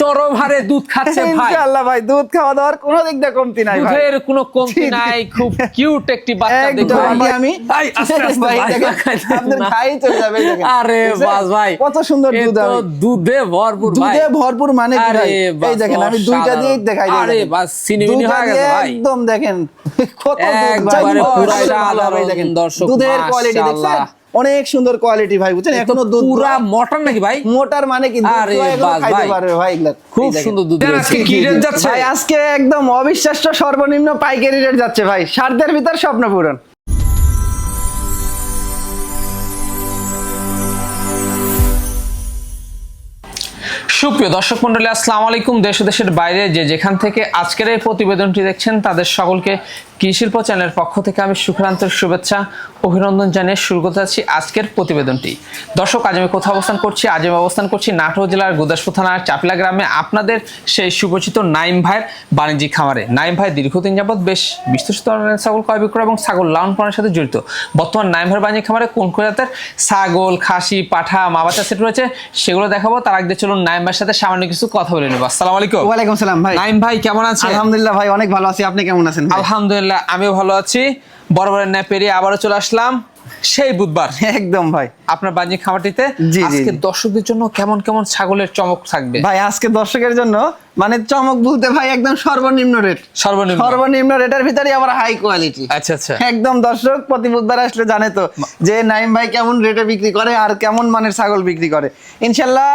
চরম হারে দুধ খাচ্ছে ভাই। ইনশাআল্লাহ ভাই দুধ খাওয়া দাওয়ার কোনো দিক দিয়ে কমতি নাই ভাই। দুধের কোনো কমতি। নাই খুব কিউট একটি বাচ্চা ভাই। আমি ভাই, আস্তে আস্তে ভাই, আপনার। ভাই চলে যাবে আরে বাস ভাই কত সুন্দর দুধ তো দুধে ভরপুর ভাই। দুধে ভরপুর মানে কি ভাই? এই দেখেন আমি দুইটা দিয়ে দেখাই দিই আরে বাস, সিনেমিনি হয়ে গেছে ভাই। একদম দেখেন কত দুধের কোয়ালিটি দেখছেন? অনেক সুন্দর কোয়ালিটি ভাই বুঝছেন? এখনও দুধ পুরা মটন নাকি ভাই? মোটার মানে কি আরে বাস খাইতে ভাই। পারবে ভাই এগুলা। খুব সুন্দর দুধ আজকে কি রেট যাচ্ছে? ভাই আজকে একদম অবিশ্বাস্য সর্বনিম্ন পাইকারি রেট যাচ্ছে ভাই। সারদের ভিতর স্বপ্ন পূরণ। সুপ্রিয় দর্শক মন্ডলী আসসালামু আলাইকুম। দেশ দেশের বাইরে যে যেখান থেকে আজকের এই প্রতিবেদনটি দেখছেন তাদের সকলকে কৃষিল্প চ্যানেলের পক্ষ থেকে আমি সুখরান্তের শুভেচ্ছা অভিনন্দন জানিয়ে শুরু করতে যাচ্ছি আজকের প্রতিবেদনটি। দর্শক আজ আমি কোথাও অবস্থান করছি? আজ আমি অবস্থান করছি নাটোর জেলার গুদাসপুর থানার চাপলা গ্রামে। আপনাদের সেই সুপরিচিত নাইম ভাইয়ের বাণিজ্যিক খামারে। নাইম ভাই দীর্ঘদিন যাবৎ বেশ বিস্তৃত ধরনের ছাগল ক্রয় বিক্রয় এবং ছাগল লালন পালনের সাথে জড়িত। বর্তমান নাইম ভাইয়ের বাণিজ্যিক খামারে কোন কোন জাতের ছাগল খাসি পাঠা মা বাচ্চা সেট রয়েছে সেগুলো দেখাবো। তার আগে চলুন নাইম ভাইয়ের সাথে সামান্য কিছু কথা বলে নেব। আসসালামু আলাইকুম। ওয়ালাইকুম সালাম ভাই। নাইম ভাই কেমন আছেন? আলহামদুলিল্লাহ ভাই অনেক ভালো আছি। আপনি কেমন আছেন ভাই? আলহামদুলিল্লাহ আমিও ভালো আছি। বরাবরের ন্যায় পেরিয়ে আবারও চলে আসলাম। সেই বুধবার। একদম ভাই। আপনার বাণিজ্যিক খামারটিতে? আজকে দর্শকদের জন্য কেমন কেমন ছাগলের চমক থাকবে? ভাই আজকে দর্শকের জন্য মানে চমক বলতে ভাই একদম সর্বনিম্ন রেট সর্বনিম্ন। সর্বনিম্ন রেটের ভিতরে আবার হাই কোয়ালিটি আচ্ছা আচ্ছা। একদম দর্শক প্রতি বুধবার আসলে জানে তো যে নাইম ভাই কেমন রেটে বিক্রি করে আর কেমন মানের ছাগল বিক্রি করে। ইনশাল্লাহ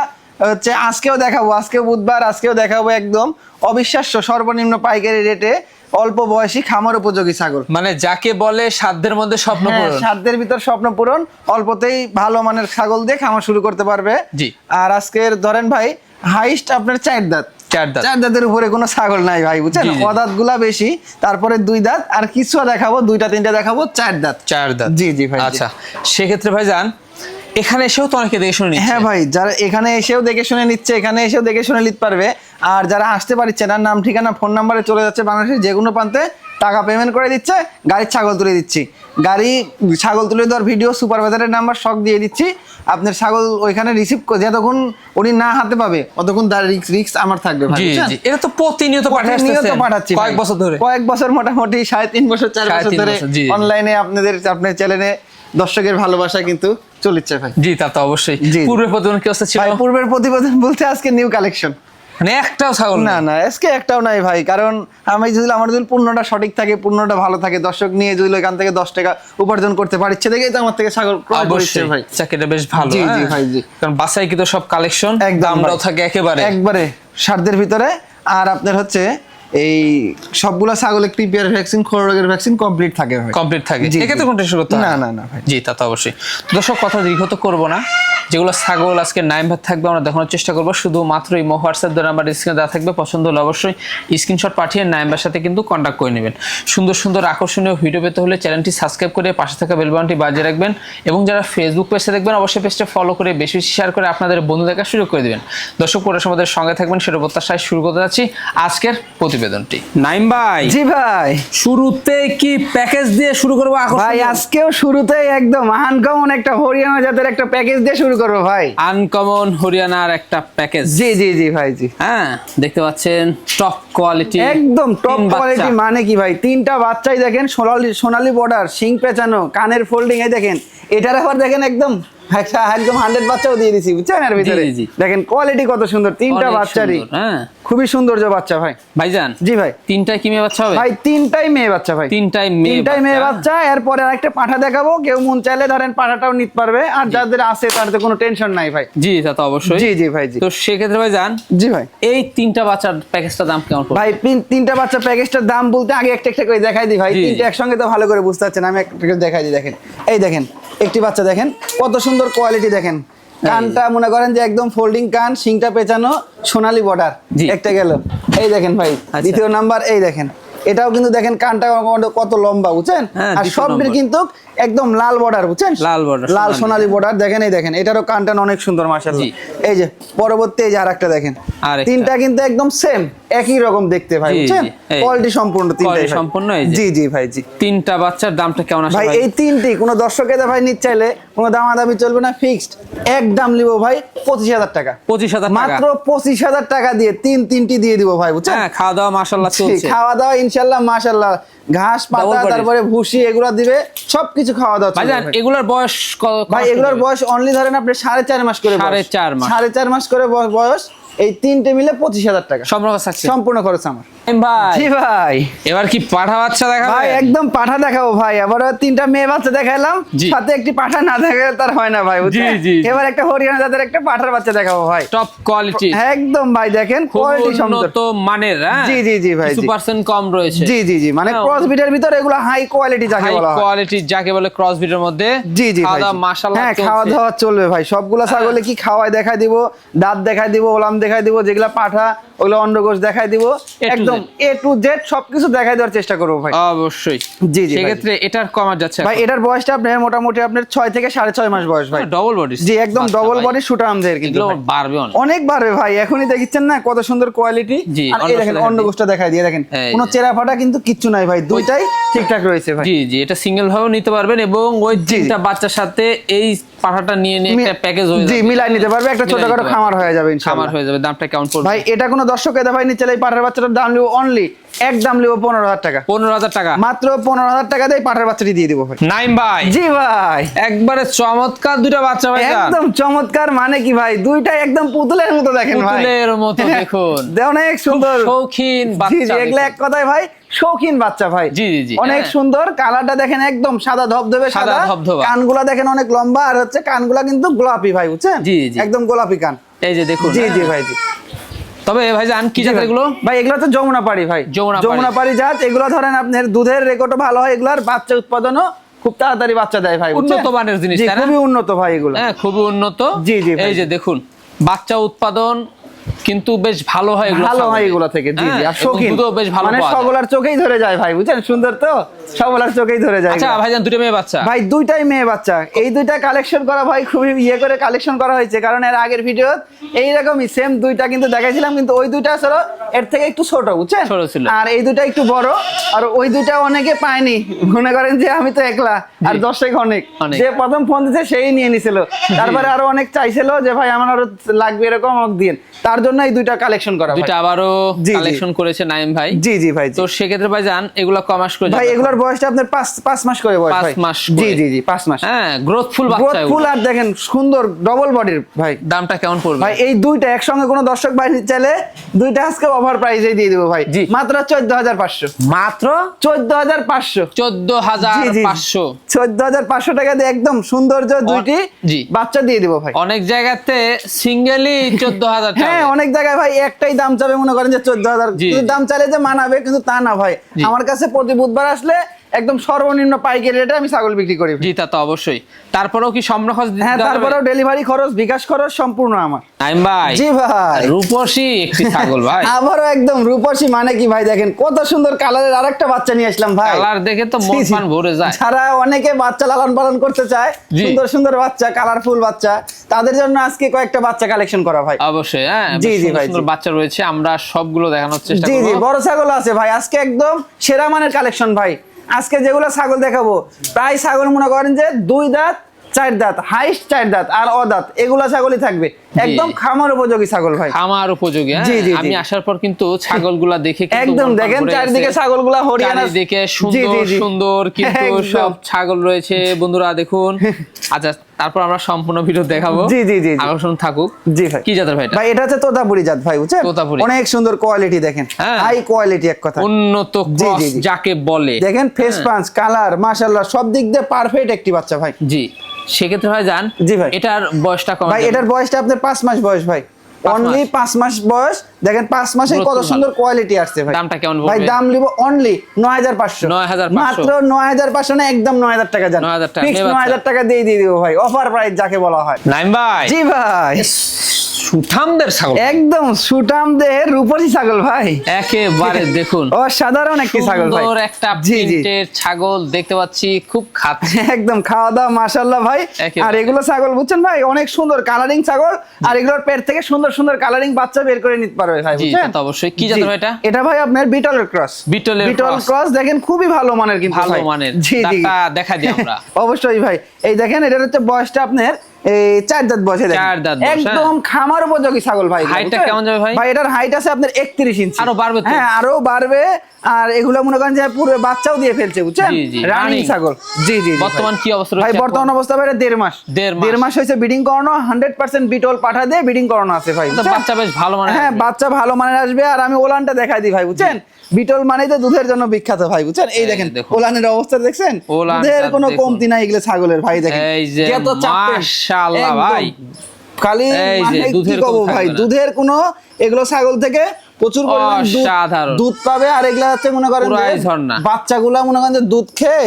হচ্ছে আজকেও দেখাবো আজকেও বুধবার আজকেও দেখাবো একদম অবিশ্বাস্য সর্বনিম্ন পাইকারি রেটে অল্প বয়সী খামার উপযোগী ছাগল। মানে যাকে বলে সাধ্যের মধ্যে স্বপ্ন হ্যাঁ, পূরণ। সাধ্যের ভিতর স্বপ্ন পূরণ অল্পতেই ভালো মানের ছাগল দিয়ে খামার শুরু করতে পারবে। জি। আর আজকের ধরেন ভাই হাইস্ট আপনার চার দাঁত। চার দাঁত। চার দাঁতের উপরে কোনো ছাগল নাই ভাই বুঝছেন। অদাঁতগুলা বেশি তারপরে দুই দাঁত আর কিছু দেখাবো দুইটা তিনটা দেখাবো চার দাঁত। চার দাঁত। জি, জি ভাই। আচ্ছা সেক্ষেত্রে ভাই যান এখানে এসেও তো অনেকে দেখে শুনে নিচ্ছে। হ্যাঁ ভাই যারা এখানে এসেও দেখে শুনে নিচ্ছে এখানে এসেও দেখে শুনে নিতে পারবে। আর যারা আসতে পারছে না নাম ঠিকানা ফোন নাম্বারে চলে যাচ্ছে বাংলাদেশের যে কোনো প্রান্তে টাকা পেমেন্ট করে দিচ্ছে গাড়ির ছাগল তুলে দিচ্ছি। গাড়ি ছাগল তুলে দেওয়ার ভিডিও সুপারভাইজারের নাম্বার শখ দিয়ে দিচ্ছি। আপনার ছাগল ওইখানে রিসিভ যতক্ষণ উনি না হাতে পাবে ততক্ষণ তার রিক্স রিক্স আমার থাকবে এটা তো প্রতিনিয়ত প্রতিনিয়ত পাঠাচ্ছি কয়েক বছর ধরে। কয়েক বছর মোটামুটি সাড়ে তিন বছর চার বছর ধরে অনলাইনে আপনাদের আপনার চ্যানেলে দর্শকের ভালোবাসা কিন্তু চলেছে ভাই জি তা তো অবশ্যই। পূর্বের প্রতিদিন কি অবস্থা ছিল ভাই পূর্বের প্রতিবেদন বলতে আজকে নিউ কালেকশন মানে একটাও ছাগল না না আজকে একটাও নাই ভাই কারণ আমি যদি আমার যদি পূর্ণটা সঠিক থাকে পূর্ণটা ভালো থাকে দর্শক নিয়ে যদি এখান থেকে দশ টাকা উপার্জন করতে পারছে দেখেই তো আমার থেকে ছাগল ক্রয় করছে ভাই চাকরিটা বেশ ভালো জি, জি, হ্যাঁ? ভাই, জি। কারণ বাসায় কিন্তু সব কালেকশন একদম ভাই। থাকে একেবারে একবারে সাধ্যের ভিতরে আর আপনার হচ্ছে এই সবগুলা ছাগলের টিপিআর ভ্যাকসিন খোর রোগের ভ্যাকসিন কমপ্লিট থাকে ভাই। কমপ্লিট থাকে। এক্ষেত্রে কোনটা শুরু করতে না, না, না, ভাই। জি তা তো অবশ্যই। দর্শক কথা দীর্ঘ তো করব না। যেগুলো ছাগল আজকে নাইম ভাত থাকবে আমরা দেখানোর চেষ্টা করব। শুধুমাত্র এই হোয়াটসঅ্যাপ দ্বারা নাম্বার স্ক্রিনে দেওয়া থাকবে। পছন্দ হলে অবশ্যই স্ক্রিনশট পাঠিয়ে নাইমবার সাথে কিন্তু কন্ট্যাক্ট করে নেবেন। সুন্দর সুন্দর আকর্ষণীয় ভিডিও পেতে হলে চ্যানেলটি সাবস্ক্রাইব করে পাশে থাকা বেল বাটনটি বাজিয়ে রাখবেন এবং যারা ফেসবুক পেজে দেখবেন অবশ্যই পেজটা ফলো করে বেশি বেশি শেয়ার করে আপনাদের বন্ধু দেখার সুযোগ করে দিবেন। দর্শক পুরো আমাদের সঙ্গে থাকবেন সেটা প্রত্যাশায় শুরু করতে যাচ্ছি। আজকের প্রতিবেদনটি। নাইম ভাই জি ভাই। শুরুতে কি প্যাকেজ দিয়ে শুরু করব ভাই আজকেও শুরুতেই একদম আনকমন একটা হরিয়ানা জাতের একটা প্যাকেজ দিয়ে শুরু করব ভাই। আনকমন হরিয়ানার একটা প্যাকেজ। জি জি জি ভাই জি। হ্যাঁ দেখতে পাচ্ছেন টপ কোয়ালিটি একদম টপ কোয়ালিটি মানে কি ভাই? তিনটা বাচ্চাই দেখেন সোনালি সোনালি বর্ডার শিং পেঁচানো কানের ফোল্ডিং এই দেখেন। এটার আবার দেখেন একদম একদম হান্ড্রেড বাচ্চাও দিয়ে দিছি বুঝছেন? এর ভিতরে। জি, জি। দেখেন কোয়ালিটি কত সুন্দর তিনটা বাচ্চারই। হ্যাঁ। খুবই সৌন্দর্য বাচ্চা ভাই। ভাইজান জি ভাই। কি মেয়ে বাচ্চা হবে? ভাই তিনটাই মেয়ে বাচ্চা ভাই। তিনটাই মেয়ে তিনটাই মেয়ে বাচ্চা। বাচ্চা এরপরে আরেকটা পাঠা দেখাবো কেউ মন চাইলে ধরেন পাঠাটাও নিতে পারবে আর যাদের আছে তাদের কোনো টেনশন নাই ভাই। জি তা তো অবশ্যই। জি জি ভাই জি। তো সেক্ষেত্রে ভাইজান জি ভাই। এই তিনটা বাচ্চার প্যাকেজটার দাম কেমন ভাই তিন- তিনটা বাচ্চা প্যাকেজটার দাম বলতে আগে একটা একটা করে দেখাই দিই ভাই। তিনটা একসঙ্গে তো ভালো করে বুঝতে পারছেন আমি একটা করে দেখাই দিই দেখেন। এই দেখেন একটি বাচ্চা দেখেন কত সুন্দর কোয়ালিটি দেখেন। কানটা মনে করেন যে একদম ফোল্ডিং কান সিংটা পেঁচানো সোনালি বর্ডার। একটা গেল। এই দেখেন ভাই আচ্ছা। দ্বিতীয় নাম্বার এই দেখেন। এটাও কিন্তু দেখেন কানটা কত লম্বা বুঝছেন? হ্যাঁ, আর সবটির কিন্তু একদম লাল বর্ডার বুঝছেন? লাল border, লাল সোনালী। বর্ডার দেখেন এই দেখেন এটারও কানটান অনেক সুন্দর মাশাআল্লাহ। এই যে পরবর্তী এই যে আরেকটা দেখেন। তিনটা কিন্তু একদম সেম একই রকম দেখতে ভাই বুঝছেন? কোয়ালিটি সম্পূর্ণ তিনটাই। সম্পূর্ণ এই যে। জি জি ভাই জি। তিনটা বাচ্চার দামটা কেমন আসে ভাই এই তিনটি কোনো দর্শক ভাই নিতে চাইলে কোনো দামাদামি চলবে না ফিক্সড এক দাম নিব ভাই পঁচিশ হাজার টাকা। পঁচিশ হাজার টাকা। মাত্র পঁচিশ হাজার টাকা দিয়ে তিন তিনটি দিয়ে দিব ভাই বুঝছেন? হ্যাঁ খাওয়া দাওয়া মাসাল্লাহ জি, চলছে। খাওয়া দাওয়া ইনশাল্লাহ মাশাল্লাহ ঘাস পাতা তারপরে ভুসি এগুলো দিবে সবকিছু খাওয়া দাওয়া ভাই। এগুলোর বয়স ভাই এগুলোর বয়স অনলি ধরেন আপনি সাড়ে চার মাস করে। সাড়ে চার মাস। সাড়ে চার মাস করে বয়স এই তিনটে মিলে পঁচিশ হাজার টাকা সম্পূর্ণ খরচ সম্পূর্ণ খরচ আমার ভাই। জি ভাই। এবার কি পাঠা বাচ্চা দেখা ভাই একদম পাঠা দেখাবো ভাই। এবার তিনটা মেয়ে বাচ্চা দেখালাম জি। সাথে একটি পাঠা না দেখালে তার হয় না ভাই জি, জি, জি। এবার একটা হরিয়ানা জাতের একটা পাঠার বাচ্চা দেখাবো ভাই। টপ কোয়ালিটি একদম ভাই দেখেন কোয়ালিটি সুন্দর মানের হ্যাঁ? জি, জি, জি ভাই, কিছু পার্সেন্ট কম রয়েছে। জি জি জি মানে হ্যাঁ, ক্রস বিটের ভিতর এগুলো হাই কোয়ালিটি যাকে বলা হয়। কোয়ালিটি যাকে বলে ক্রস বিটের মধ্যে। জি জি খাওয়া দাওয়া মাশাআল্লাহ হ্যাঁ খাওয়া দাওয়া চলবে ভাই। সবগুলা ছাগলে কি খাওয়াই দেখাই দিব? দাঁত দেখাই দিব ওলাম দেখাই দিব যেগুলা পাঠা ওগুলো অন্ডকোষ দেখাই দিব। একদম এ টু জেড সবকিছু দেখাই দেওয়ার চেষ্টা করব ভাই। অবশ্যই। জি, জি, সেক্ষেত্রে এটার কমার যাচ্ছে ভাই এটার বয়সটা আপনার মোটামুটি আপনার ছয় থেকে সাড়ে ছয় মাস বয়স ভাই। ডবল বডি জি একদম ডবল বডি শুটার আমদের কিন্তু এগুলো বাড়বে অনেক। অনেক বাড়বে ভাই এখনই দেখছেন না কত সুন্দর কোয়ালিটি আর এই দেখেন দেখাই অন্ডকোষটা দেখাই দিয়ে দেখেন। কোনো চেরা ফাটা কিন্তু কিচ্ছু নাই ভাই দুইটাই ঠিকঠাক রয়েছে ভাই। জি জি এটা সিঙ্গেল ভাবেও নিতে পারবেন এবং ওই তিনটা বাচ্চার সাথে এই পাঠাটা নিয়ে নিয়ে একটা প্যাকেজ হয়ে যাবে। জি মিলাই নিতে পারবে একটা ছোটখাটো খামার হয়ে যাবে খামার হয়ে যাবে দামটা কেমন পড়বে ভাই এটা কোনো দর্শক এদা ভাই নিচে এই পাঠার বাচ্চাটার দাম লিবো অনলি এক দাম লিবো পনেরো হাজার টাকা। পনেরো হাজার টাকা। মাত্র পনেরো হাজার টাকা দিয়ে পাঠার বাচ্চাটি দিয়ে দিবো ভাই। নাইম ভাই। জি ভাই। একবারে চমৎকার দুটা বাচ্চা ভাই একদম চমৎকার মানে কি ভাই? দুইটাই একদম পুতুলের মতো দেখেন ভাই। পুতুলের মতো দেখুন। দে- অনেক সুন্দর। শৌখিন বাচ্চা এগুলো এক কথায় ভাই শৌখিন বাচ্চা ভাই। জি, জি, জি, অনেক হ্যাঁ। সুন্দর। কালারটা দেখেন একদম সাদা ধবধবে সাদা। কানগুলা দেখেন অনেক লম্বা। আর হচ্ছে কানগুলা কিন্তু গোলাপি ভাই বুঝছেন? জি, জি। একদম গোলাপি কান। এই যে দেখুন। জি হ্যাঁ। জি ভাই জি। তবে ভাই জান কি জাত। এগুলো? ভাই এগুলো তো যমুনা পাড়ি ভাই। যমুনা পাড়ি। জাত এগুলো ধরেন আপনার দুধের রেকর্ডও ভালো হয় এগুলোর বাচ্চা উৎপাদনও খুব তাড়াতাড়ি বাচ্চা দেয় ভাই উন্নত মানের জিনিস, খুবই উন্নত ভাই এগুলো। হ্যাঁ খুবই উন্নত। জি, জি এই যে দেখুন বাচ্চা উৎপাদন কিন্তু বেশ ভালো হয় ভালো হয় এগুলো থেকে জি জি হ্যাঁ, আর শৌখিন। বেশ ভালো মানে। সকলার চোখেই ধরে যায় ভাই বুঝছেন? সুন্দর তো? সকলার চোখেই ধরে যায় আচ্ছা। ভাইজান দুটো মেয়ে বাচ্চা? ভাই দুইটাই মেয়ে বাচ্চা। এই দুইটা কালেকশন করা ভাই খুবই ইয়ে করে কালেকশন করা হয়েছে কারণ এর আগের ভিডিও এইরকমই সেম দুইটা কিন্তু দেখাইছিলাম কিন্তু ওই দুইটা আসলে এর থেকে একটু ছোট বুঝছেন? ছোট ছিল। আর এই দুইটা একটু বড় আর ওই দুইটা অনেকে পায়নি। মনে করেন যে আমি তো একলা আর দর্শক অনেক। অনেক। যে প্রথম ফোন দিছে সেই নিয়ে নিছিল। তারপরে আরও অনেক চাইছিল যে ভাই আমার আরও লাগবে এরকম আমাকে দিন। তার জন্য এই দুইটা কালেকশন করা দুইটা আবারও। কালেকশন করেছে নাইম ভাই জি জি ভাই। তো সেক্ষেত্রে ভাই জান এগুলো কমাস করে ভাই। এগুলোর বয়সটা আপনার পাঁচ পাঁচ মাস করে বয়স পাঁচ মাস জি জি জি পাঁচ মাস হ্যাঁ গ্রোথফুল বাচ্চা গ্রোথ এগুলো। ফুল আর দেখেন সুন্দর ডবল বডির ভাই দামটা কেমন পড়বে ভাই এই দুইটা একসঙ্গে কোনো দর্শক ভাই চাইলে দুইটা আজকে অফার প্রাইসে দিয়ে দিব ভাই জি। মাত্র চোদ্দ হাজার পাঁচশো মাত্র চোদ্দ হাজার পাঁচশো চোদ্দ হাজার জি, জি, জি। পাঁচশো চোদ্দ হাজার পাঁচশো টাকা দিয়ে একদম সৌন্দর্য দুইটি জি। বাচ্চা দিয়ে দিব ভাই অনেক জায়গাতে সিঙ্গেলই চোদ্দ হাজার হ্যাঁ অনেক জায়গায় ভাই একটাই দাম চাবে মনে করেন যে চোদ্দ হাজার। দাম চালে যে মানাবে কিন্তু তা না ভাই। আমার কাছে প্রতি বুধবার আসলে একদম সর্বনিম্ন পাইকারি রেটে আমি ছাগল বিক্রি করি। জি তা তো অবশ্যই। তারপরেও কি সম্রাট খরচ হ্যাঁ তারপরেও ডেলিভারি খরচ বিকাশ খরচ সম্পূর্ণ আমার। নাইম ভাই জি ভাই। রূপসী একটি ছাগল ভাই। আবারও একদম রূপসী মানে কি ভাই দেখেন কত সুন্দর কালারের আরেকটা বাচ্চা নিয়ে আসলাম ভাই। কালার দেখে তো মন জি। ভরে যায়। যারা অনেকে বাচ্চা লালন পালন করতে চায় সুন্দর সুন্দর বাচ্চা কালারফুল বাচ্চা তাদের জন্য আজকে কয়েকটা বাচ্চা কালেকশন করা ভাই। অবশ্যই হ্যাঁ জি, জি ভাই, সুন্দর বাচ্চা রয়েছে আমরা সবগুলো দেখানোর চেষ্টা করব জি জি বড় ছাগল আছে ভাই আজকে একদম সেরা মানের কালেকশন ভাই। আজকে যেগুলো ছাগল দেখাবো প্রায় ছাগল মনে করেন যে দুই দাঁত চার দাঁত হাইস্ট চার দাঁত আর অদাঁত এগুলা ছাগলই থাকবে। একদম খামার উপযোগী ছাগল ভাই। আমার উপযোগী হ্যাঁ? জি, জি। আমি আসার পর কিন্তু ছাগলগুলা দেখে একদম দেখেন চারিদিকে। ছাগলগুলা হরিয়ানা জি, সুন্দর। সুন্দর কিন্তু সব ছাগল রয়েছে। বন্ধুরা দেখুন। আচ্ছা তারপর আমরা সম্পূর্ণ ভিডিও দেখাবো। জি, জি, জি। আকর্ষণ থাকুক। জি ভাই। কি জাতের ভাই এটা? ভাই এটা হচ্ছে তোতাপুরি জাত ভাই বুঝছেন? তোতাপুরি। অনেক সুন্দর কোয়ালিটি দেখেন। হ্যাঁ। হাই কোয়ালিটি এক কথা। উন্নত জি, ক্রস। যাকে বলে। দেখেন ফেস পাঞ্চ কালার মাশাআল্লাহ সব দিক দিয়ে পারফেক্ট একটি বাচ্চা ভাই। জি। সেক্ষেত্রে ভাই যান জি ভাই। এটার বয়সটা কম ভাই এটার বয়সটা আপনার পাঁচ মাস বয়স ভাই। অনলি পাঁচ মাস বয়স। দেখেন পাঁচ মাসে কত সুন্দর কোয়ালিটি আসছে ভাই। দামটা কেমন ভাই দাম লিব অনলি নয় হাজার পাঁচশো। 9,500 মাত্র নয় হাজার পাঁচশো না একদম নয় হাজার টাকা যান 9,000 টাকা, নয় হাজার টাকা দিয়ে দিয়ে দিব ভাই। অফার প্রাইস যাকে বলা হয়। নাইম ভাই। জি ভাই। সুঠামদের ছাগল। একদম সুটাম দেহের রূপসী ছাগল ভাই। একেবারে দেখুন। অসাধারণ একটি ছাগল ভাই। সুন্দর একটা প্রিন্টের ছাগল দেখতে পাচ্ছি খুব খাচ্ছে একদম খাওয়া দাওয়া মাশাল্লাহ ভাই আর এগুলো ছাগল বুঝছেন ভাই? অনেক সুন্দর কালারিং ছাগল। আর এগুলোর পেট থেকে সুন্দর সুন্দর কালারিং বাচ্চা বের করে নিতে পারবে ভাই বুঝছেন? তো অবশ্যই। কি জাতের এটা? এটা ভাই আপনার বিটলের ক্রস বিটলের বিটল ক্রস দেখেন খুবই ভালো মানের কিন্তু ভালো। মানের। জি জি। দেখা দিই আমরা। অবশ্যই ভাই। এই দেখেন এটার হচ্ছে বয়সটা আপনার এই চার দাঁত দেখেন। চার দাঁত হ্যাঁ। একদম খামার উপযোগী ছাগল ভাই। হাইটটা কেমন যাবে ভাই? ভাই এটার হাইট আছে আপনার একত্রিশ ইঞ্চি। আরও বাড়বে হ্যাঁ আরও বাড়বে। আর এগুলো মনে করেন যে পুরো বাচ্চাও দিয়ে ফেলছে বুঝছেন? রানিং ছাগল। জি জি বর্তমান কি অবস্থা ভাই বর্তমান অবস্থা ভাই দেড় মাস। দেড় মাস। হয়েছে বিডিং করানো হান্ড্রেড পার্সেন্ট বিটল পাঠা দিয়ে বিডিং করানো আছে ভাই বাচ্চা বেশ ভালো মানে হ্যাঁ বাচ্চা ভালো মানের আসবে। আর আমি ওলানটা দেখাই দিই ভাই বুঝছেন? বিটল মানেই তো দুধের জন্য বিখ্যাত ভাই বুঝছেন? এই দেখেন ওলানের অবস্থা দেখছেন? দুধের কোনো কমতি নাই এগুলো ছাগলের ভাই দেখেন। এই যে যত মাশাআল্লাহ ভাই। খালি মানে দুধের ভাই? দুধের কোনো এগুলো ছাগল থেকে প্রচুর পরিমাণ দুধ- পাবে আর এগুলা হচ্ছে মনে করেন। বাচ্চাগুলা মনে করেন যে দুধ খেয়ে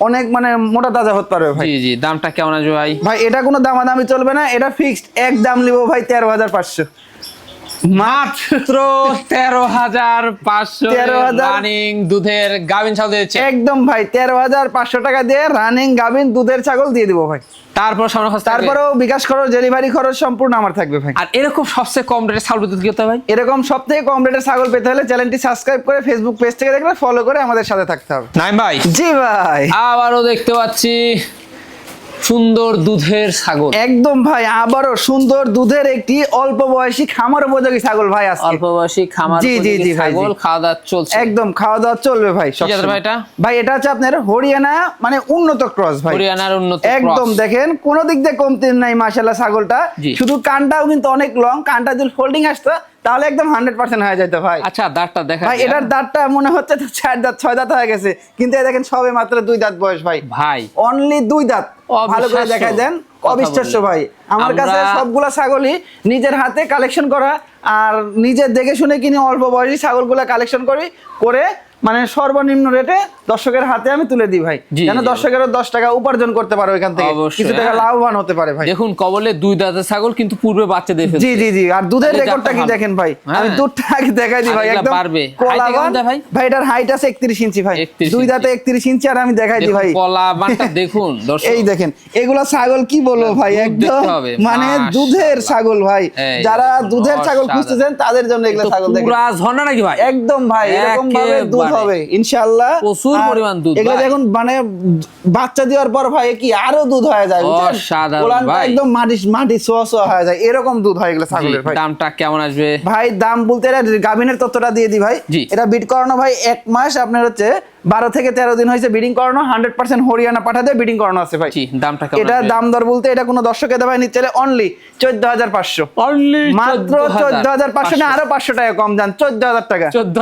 অনেক মানে মোটা তাজা হতে পারবে ভাই। জি জি দামটা কেমন আসবে ভাই? ভাই এটা কোনো দামাদামি চলবে না এটা ফিক্সড এক দাম নিবো ভাই তেরো হাজার পাঁচশো। মাত্র তেরো হাজার পাঁচশো 13,000 রানিং দুধের গাভিন ছাগল দিয়েছে একদম ভাই তেরো হাজার পাঁচশো টাকা দিয়ে রানিং গাভিন দুধের ছাগল দিয়ে দিব ভাই। তারপর খরচ তারপরেও বিকাশ খরচ ডেলিভারি খরচ সম্পূর্ণ আমার থাকবে ভাই। আর এরকম সবচেয়ে কম রেটে ছাগল বিদ্যুৎ কি ভাই এরকম সব থেকে কম রেটের ছাগল পেতে হলে চ্যানেলটি সাবস্ক্রাইব করে ফেসবুক পেজ থেকে দেখলে ফলো করে আমাদের সাথে থাকতে হবে। নাই ভাই। জি ভাই। আবারও দেখতে পাচ্ছি সুন্দর দুধের ছাগল। একদম ভাই আবারও সুন্দর দুধের একটি অল্প বয়সী খামার উপযোগী ছাগল ভাই আজকে। অল্প বয়সী খামার জি, জি, জি ভাই, ছাগল খাওয়া দাওয়া চলছে। একদম খাওয়া দাওয়া চলবে ভাই। ভাই এটা? ভাই এটা হচ্ছে আপনার হরিয়ানা মানে উন্নত ক্রস ভাই। হরিয়ানার উন্নত একদম দেখেন কোনো দিক দিয়ে কমতি নাই মাশাল্লাহ ছাগলটা। শুধু কানটাও কিন্তু অনেক লং কানটা যদি ফোল্ডিং আসতো তাহলে একদম হান্ড্রেড পার্সেন্ট হয়ে যেত ভাই। আচ্ছা দাঁতটা দেখা ভাই এটার দাঁতটা মনে হচ্ছে তো চার দাঁত ছয় দাঁত হয়ে গেছে। কিন্তু এই দেখেন সবে মাত্র দুই দাঁত বয়স ভাই। ভাই। অনলি দুই দাঁত। ভালো করে দেখা দেখাই দেন। অবিশ্বাস্য ভাই। আমার কাছে সবগুলা ছাগলই নিজের হাতে কালেকশন করা আর নিজের দেখে শুনে কিনে অল্প বয়সী ছাগলগুলা কালেকশন করি করে মানে সর্বনিম্ন রেটে দর্শকের হাতে আমি তুলে দিই ভাই। যেন জি, দশ টাকা উপার্জন করতে পারো এখান থেকে। কিছু টাকা হ্যাঁ। লাভবান হতে পারে ভাই। দেখুন কবলে দুই দাঁতের ছাগল কিন্তু পূর্বে বাচ্চা দিয়ে জি জি জি। আর দুধের রেকর্ডটা কি দেখেন ভাই? হ্যাঁ। আমি দুধটা আগে দেখাই দিই ভাই একদম যায় ভাই? ভাই এটার হাইট আছে 31 ইঞ্চি ভাই। দুই। দাঁতে 31 ইঞ্চি আর আমি দেখাই দিই ভাই। কলা বানটা দেখুন দর্শক। এই দেখেন এগুলা ছাগল কি বলব ভাই? একদম মানে দুধের ছাগল ভাই। যারা দুধের ছাগল। খুঁজতেছেন তাদের জন্য এগুলা ছাগল দেখেন। পুরা ঝর্ণা নাকি ভাই? একদম ভাই এরকম ভাবে দুধ একেবারে। হবে ইনশাআল্লাহ প্রচুর পরিমাণ দুধ, এগুলো মানে বাচ্চা দেওয়ার পর ভাই কি আরও দুধ হয়ে যায় বুঝছেন? অসাধারণ, ভাই। একদম মাটি মাটি সোয়া সোয়া হয়ে যায় এরকম দুধ হয় এগুলো ছাগলের ভাই দামটা কেমন আসবে ভাই দাম বলতে এটা গাভিনের তথ্যটা দিয়ে দি ভাই এটা বিট করানো ভাই এক মাস আপনার হচ্ছে বারো থেকে তেরো দিন হয়েছে বিডিং করানো হান্ড্রেড পার্সেন্ট হরিয়ানা পাঠাতে বিডিং করানো আছে ভাই। দামটা এটা দাম দর বলতে এটা কোনো দর্শকে দেওয়া নিচ্ছে অনলি চোদ্দ হাজার পাঁচশো। মাত্র চোদ্দ হাজার পাঁচশো না আরও পাঁচশো টাকা কম যান চোদ্দ হাজার টাকা। চোদ্দ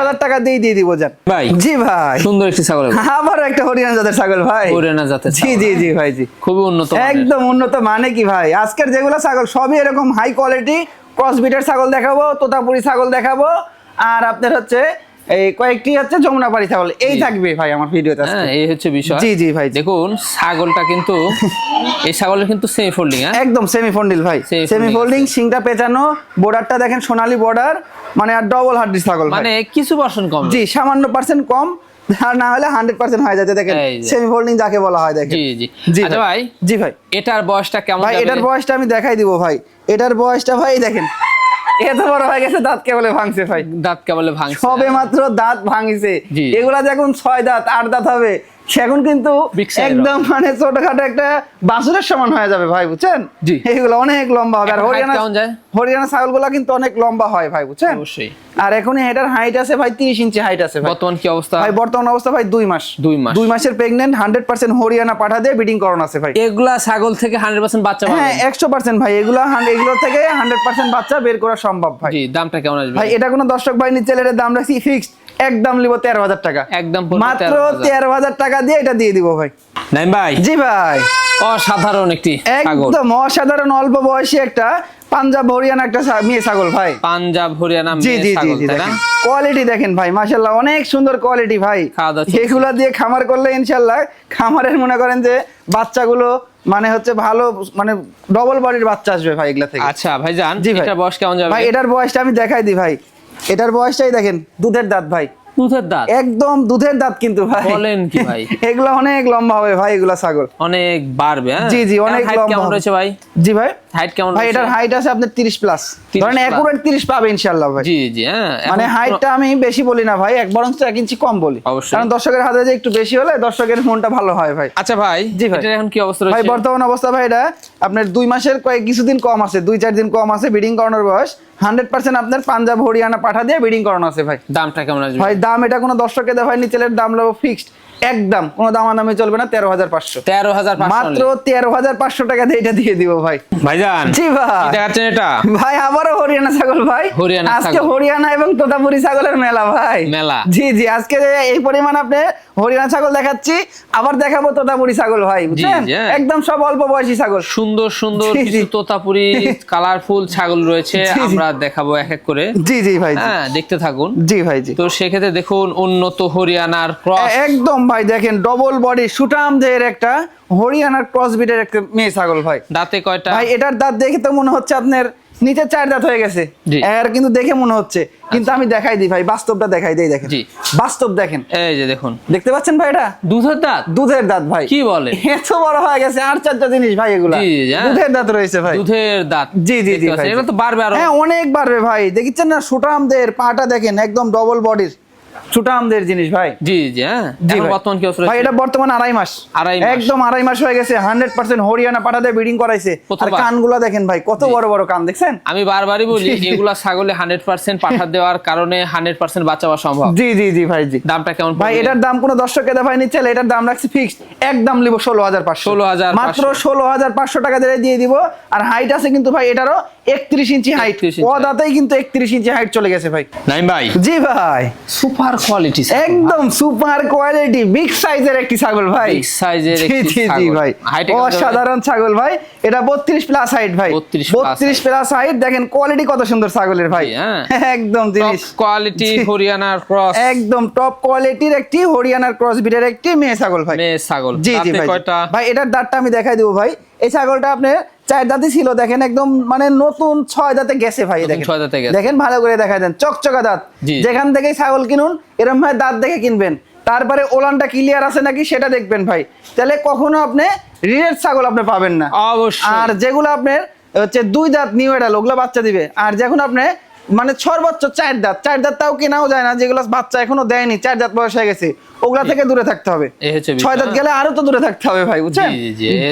হাজার টাকা। দিয়ে দিয়ে দিব যান। ভাই। জি ভাই। সুন্দর একটি ছাগল। আবার একটা হরিয়ানা জাতের ছাগল ভাই। হরিয়ানা জাতের জি জি জি ভাই জি। খুবই উন্নত একদম উন্নত মানে কি ভাই? আজকের যেগুলো ছাগল সবই এরকম হাই কোয়ালিটি ক্রস বিটের ছাগল দেখাবো তোতাপুরি ছাগল দেখাবো আর আপনার হচ্ছে এই কয়েকটি হচ্ছে ছাগল। এই থাকবে ভাই আমার ভিডিওতে হ্যাঁ এই হচ্ছে বিষয়। জি, জি, ভাই, দেখুন ছাগলটা কিন্তু এই ছাগলের কিন্তু সেমি ফোল্ডিং হ্যাঁ? একদম সেমি ফন্ডিল ভাই সেমি ফোল্ডিং সিংটা পেঁচানো বর্ডারটা দেখেন সোনালী বর্ডার মানে আর ডবল হার্ডি ছাগল মানে কিছু পার্সেন্ট কম। জি সামান্য পার্সেন্ট কম আর না হলে হান্ড্রেড পার্সেন্ট হয়ে যাচ্ছে। দেখেন সেমি ফোল্ডিং যাকে বলা হয় দেখেন। জি জি। জি আচ্ছা ভাই জি ভাই। এটার বয়সটা কেমন ভাই এটার বয়সটা আমি দেখাই দিব ভাই। এটার বয়সটা ভাই দেখেন এত বড় হয়ে গেছে দাঁত কেবলে ভাঙছে ভাই। দাঁত কেবলে ভাঙছে। সবে মাত্র দাঁত ভাঙিছে। এগুলা যখন ছয় দাঁত আট দাঁত হবে সেখন কিন্তু একদম মানে ছোটখাটো একটা বাসুরের সমান হয়ে যাবে ভাই বুঝছেন। এগুলো অনেক লম্বা হবে। আর হরিয়ানা হরিয়ানা ছাগলগুলা কিন্তু অনেক লম্বা হয় ভাই বুঝছেন? অবশ্যই। আর এখন এটার হাইট আছে ভাই তিরিশ ইঞ্চি হাইট আছে ভাই। বর্তমান কি অবস্থা? ভাই বর্তমান অবস্থা ভাই দুই মাস। দুই মাস। দুই মাসের প্রেগনেন্ট হান্ড্রেড পার্সেন্ট হরিয়ানা পাঠা দিয়ে বিডিং করানো আছে ভাই। এগুলা ছাগল থেকে হান্ড্রেড পার্সেন্ট বাচ্চা পাবে? হ্যাঁ একশো পার্সেন্ট ভাই এগুলো এগুলো থেকে হান্ড্রেড পার্সেন্ট বাচ্চা বের করা সম্ভব ভাই। জি দামটা কেমন আসবে? ভাই এটা কোনো দর্শক ভাই নিচে এর দাম রাখছি ফিক্সড একদম নিব তেরো হাজার টাকা। একদম মাত্র 13,000 তেরো হাজার টাকা দিয়ে এটা দিয়ে দিব ভাই। নাই ভাই। জি ভাই। অসাধারণ একটি একদম অসাধারণ অল্প বয়সী একটা পাঞ্জাব হরিয়ানা একটা মেয়ে ছাগল ভাই। পাঞ্জাব হরিয়ানা জি জি জি কোয়ালিটি দেখেন। ভাই মাশাল্লাহ অনেক সুন্দর কোয়ালিটি ভাই। এগুলা দিয়ে খামার করলে ইনশাল্লাহ খামারের মনে করেন যে বাচ্চাগুলো মানে হচ্ছে ভালো মানে ডবল বডির বাচ্চা আসবে ভাই এগুলা থেকে। আচ্ছা ভাই। এটার বয়স কেমন যাবে? ভাই এটার বয়সটা আমি দেখাই দিই ভাই। এটার বয়সটাই দেখেন দুধের দাঁত ভাই। দুধের দাঁত? একদম দুধের দাঁত কিন্তু ভাই। বলেন কি ভাই? এগুলো অনেক লম্বা হবে ভাই এগুলা ছাগল। অনেক বাড়বে হ্যাঁ? জি, জি, অনেক লম্বা হবে। রয়েছে ভাই? জি ভাই? হাইট কেমন ভাই এটার হাইট আছে আপনার 30 প্লাস 30 ধরেন। একুরেট 30 পাবে ইনশাআল্লাহ ভাই। জি জি হ্যাঁ মানে হাইটটা আমি বেশি বলি না ভাই এক বরং এক ইঞ্চি কম বলি। কারণ দর্শকের হাতে যে একটু বেশি হলে দর্শকের মনটা ভালো হয় ভাই। আচ্ছা ভাই জি ভাই। এটার এখন কি অবস্থা ভাই বর্তমান অবস্থা ভাই এটা আপনার দুই মাসের কয়েক কিছুদিন কম আছে দুই চার দিন কম আছে ব্রিডিং করানোর বয়স। হান্ড্রেড পার্সেন্ট আপনার পাঞ্জাব হরিয়ানা পাঠা দিয়ে ব্রিডিং করানো আছে ভাই। দামটা কেমন আসবে? ভাই দাম এটা কোনো দর্শকের দেওয়া হয়নি তেলের দাম লাগবে ফিক্সড একদম কোনো দামাদামি চলবে না তেরো হাজার পাঁচশো। তেরো হাজার মাত্র তেরো হাজার পাঁচশো টাকা দিয়ে এটা দিয়ে দিব ভাই। ভাইজান জি ভাই। কি দেখাচ্ছেন এটা? ভাই আবারও হরিয়ানা ছাগল ভাই। হরিয়ানা আজকে হরিয়ানা এবং তোতাপুরি ছাগলের মেলা ভাই। মেলা। জি জি আজকে এই পরিমাণ আপনি হরিয়ানা ছাগল দেখাচ্ছি আবার দেখাবো তোতাপুরি ছাগল ভাই বুঝছেন? হ্যাঁ। একদম সব অল্প বয়সী ছাগল। সুন্দর সুন্দর। কিছু তোতাপুরি কালারফুল ছাগল রয়েছে। আমরা দেখাবো এক এক করে। জি জি ভাই হ্যাঁ দেখতে থাকুন। জি ভাই জি। তো সেক্ষেত্রে দেখুন উন্নত হরিয়ানার ক্রস একদম ভাই দেখেন ডবল বডি সুটাম দেহের একটা হরিয়ানার ক্রস বিটের একটা মেয়ে ছাগল ভাই। দাঁতে কয়টা? ভাই এটার দাঁত দেখে তো মনে হচ্ছে আপনার নিচে চার দাঁত হয়ে গেছে। এর কিন্তু দেখে মনে হচ্ছে। কিন্তু আমি দেখাই দিই ভাই বাস্তবটা দেখাই দিই দেখেন। বাস্তব দেখেন। এই যে দেখুন। দেখতে পাচ্ছেন ভাই এটা? দুধের দাঁত? দুধের দাঁত ভাই। কি বলে? এত বড় হয়ে গেছে আর চারটা জিনিস ভাই এগুলা। হ্যাঁ। দুধের দাঁত রয়েছে ভাই। দুধের দাঁত। জি জি জি। এগুলো তো বাড়বে আরও হ্যাঁ অনেক বাড়বে ভাই। দেখছেন না সুটামদের পাটা দেখেন একদম ডবল বডির জিনিস ভাই। জি জি হ্যাঁ? জি বর্তমান কি অবস্থা ভাই এটা বর্তমান আড়াই মাস। আড়াই মাস। একদম আড়াই মাস হয়ে গেছে হান্ড্রেড পার্সেন্ট হরিয়ানা পাঠাতে ব্রিডিং করাইছে। আর। কানগুলা দেখেন ভাই কত বড় বড় কান দেখছেন? আমি বারবারই বলি। এগুলা ছাগলে হান্ড্রেড পার্সেন্ট পাঠা দেওয়ার কারণে হান্ড্রেড পার্সেন্ট বাচ্চা হওয়া সম্ভব। জি জি জি ভাই জি। দামটা কেমন ভাই এটার দাম কোনো দর্শকের দেখায় নিচ্ছে এটার দাম রাখছি ফিক্সড একদম লিবো ষোলো হাজার পাঁচশো। 16,500 মাত্র ষোলো হাজার পাঁচশো টাকা দিয়ে দিয়ে দিব। আর হাইট আছে কিন্তু ভাই এটারও একত্রিশ ইঞ্চি হাইট 31 ইঞ্চি কিন্তু একত্রিশ ইঞ্চি হাইট চলে গেছে ভাই। নাইম ভাই। জি ভাই। সুপার কোয়ালিটি একদম সুপার কোয়ালিটি বিগ সাইজের একটি ছাগল ভাই। জি একটি ছাগল। ভাই? অসাধারণ ছাগল ভাই। এটা বত্রিশ প্লাস হাইট ভাই। 32 বত্রিশ প্লাস হাইট দেখেন কোয়ালিটি কত সুন্দর ছাগলের ভাই। হ্যাঁ। একদম জিনিস। কোয়ালিটি হরিয়ানার ক্রস একদম টপ কোয়ালিটির একটি হরিয়ানার ক্রস বিটের একটি মেয়ে ছাগল ভাই। মেয়ে ছাগল। জি জি ভাই। ভাই এটার দাঁতটা আমি দেখাই দেবো ভাই। এই ছাগলটা আপনার চার দাঁতই ছিল দেখেন একদম মানে নতুন ছয় দাঁতে গেছে ভাই দেখেন। ছয় দাঁতে গেছে। দেখেন ভালো করে দেখা দেন চকচকা দাঁত। যেখান থেকে ছাগল কিনুন এরকম ভাই দাঁত দেখে কিনবেন। তারপরে ওলানটা ক্লিয়ার আছে নাকি সেটা দেখবেন ভাই। তাহলে কখনো আপনি রিয়েল ছাগল আপনি পাবেন না। অবশ্যই। আর যেগুলো আপনার হচ্ছে দুই দাঁত নিউ এটা ওগুলো বাচ্চা দিবে। আর যখন আপনি মানে সর্বোচ্চ চার দাঁত। চার দাঁত তাও কেনাও যায় না যেগুলো বাচ্চা এখনও দেয়নি চার দাঁত বয়স হয়ে গেছে ওগুলা থেকে দূরে থাকতে হবে। ছয় দাঁত। গেলে আরও তো দূরে থাকতে হবে ভাই বুঝছেন?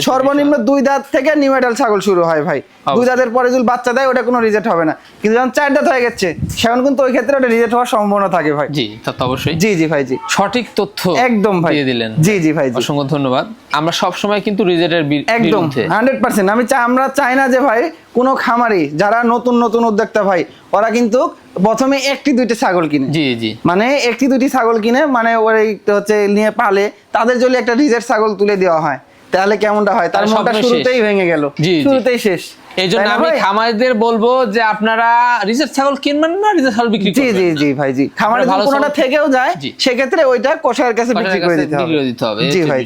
সর্বনিম্ন দুই দাঁত থেকে নিউ এডাল ছাগল শুরু হয় ভাই। দুই দাঁতের পরে যদি বাচ্চা দেয় ওটা কোনো রিজেক্ট হবে না। কিন্তু যখন চার দাঁত হয়ে গেছে সেখন কিন্তু ওই ক্ষেত্রে ওটা রিজেক্ট হওয়ার সম্ভাবনা থাকে ভাই। জি তা তো অবশ্যই। জি জি ভাই জি। সঠিক তথ্য একদম ভাই। দিয়ে দিলেন। জি জি ভাই জি। অসংখ্য ধন্যবাদ। আমরা সব সময় কিন্তু রিজেটের একদম হান্ড্রেড পার্সেন্ট আমি চাই আমরা চাই না যে ভাই কোনো খামারি যারা নতুন নতুন উদ্যোক্তা ভাই ওরা কিন্তু প্রথমে একটি দুইটি ছাগল কিনে। জি জি। মানে একটি দুটি ছাগল কিনে মানে ওই হচ্ছে নিয়ে পালে তাদের যদি একটা রিজের ছাগল তুলে দেওয়া হয়। তাহলে কেমনটা হয়? তার মনটা শুরুতেই ভেঙে গেল। শুরুতেই শেষ। এই জন্য আমি? খামারিদের বলব যে আপনারা রিজেট ছাগল কিনবেন না রিজেট ছাগল বিক্রি জি করবেন জি জি ভাই জি। খামারে কোনোটা থেকেও যায় সেক্ষেত্রে ওইটা কষায়ের কাছে বিক্রি করে দিতে হবে। দিতে হবে। জি ভাই।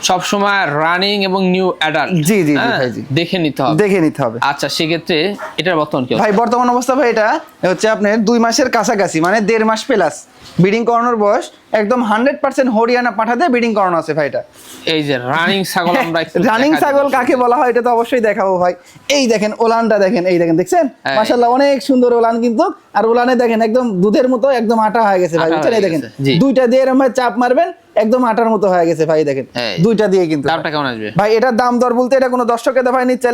বিষয়, হ্যাঁ সব সময় রানিং এবং নিউ অ্যাডাল্ট জি, জি, জি, জি। দেখে নিতে হবে। দেখে নিতে হবে। আচ্ছা সেক্ষেত্রে এটার বর্তমান কি ভাই বর্তমান অবস্থা ভাই এটা হচ্ছে আপনার দুই মাসের কাছাকাছি মানে দেড় মাস প্লাস ব্রিডিং করানোর বয়স একদম হান্ড্রেড পার্সেন্ট হরিয়ানা পাঠাতে ব্রিডিং করানো আছে ভাই এটা এই যে রানিং ছাগল আমরা রানিং ছাগল কাকে বলা হয় এটা তো অবশ্যই দেখাবো ভাই। এই দেখেন ওলানটা দেখেন এই দেখেন দেখছেন? হ্যাঁ। মাশাআল্লাহ অনেক সুন্দর ওলান কিন্তু। আর ওলানে দেখেন একদম দুধের মতো একদম আটা হয়ে গেছে ভাই বুঝছেন? এই দেখেন দুইটা দিয়ে এরকম চাপ মারবেন একদম আটার মতো হয়ে গেছে ভাই দেখেন। দুইটা দিয়ে কিন্তু। দামটা কেমন আসবে? ভাই এটার দাম দর বলতে এটা কোনো দর্শকের ভাই নিচ্ছে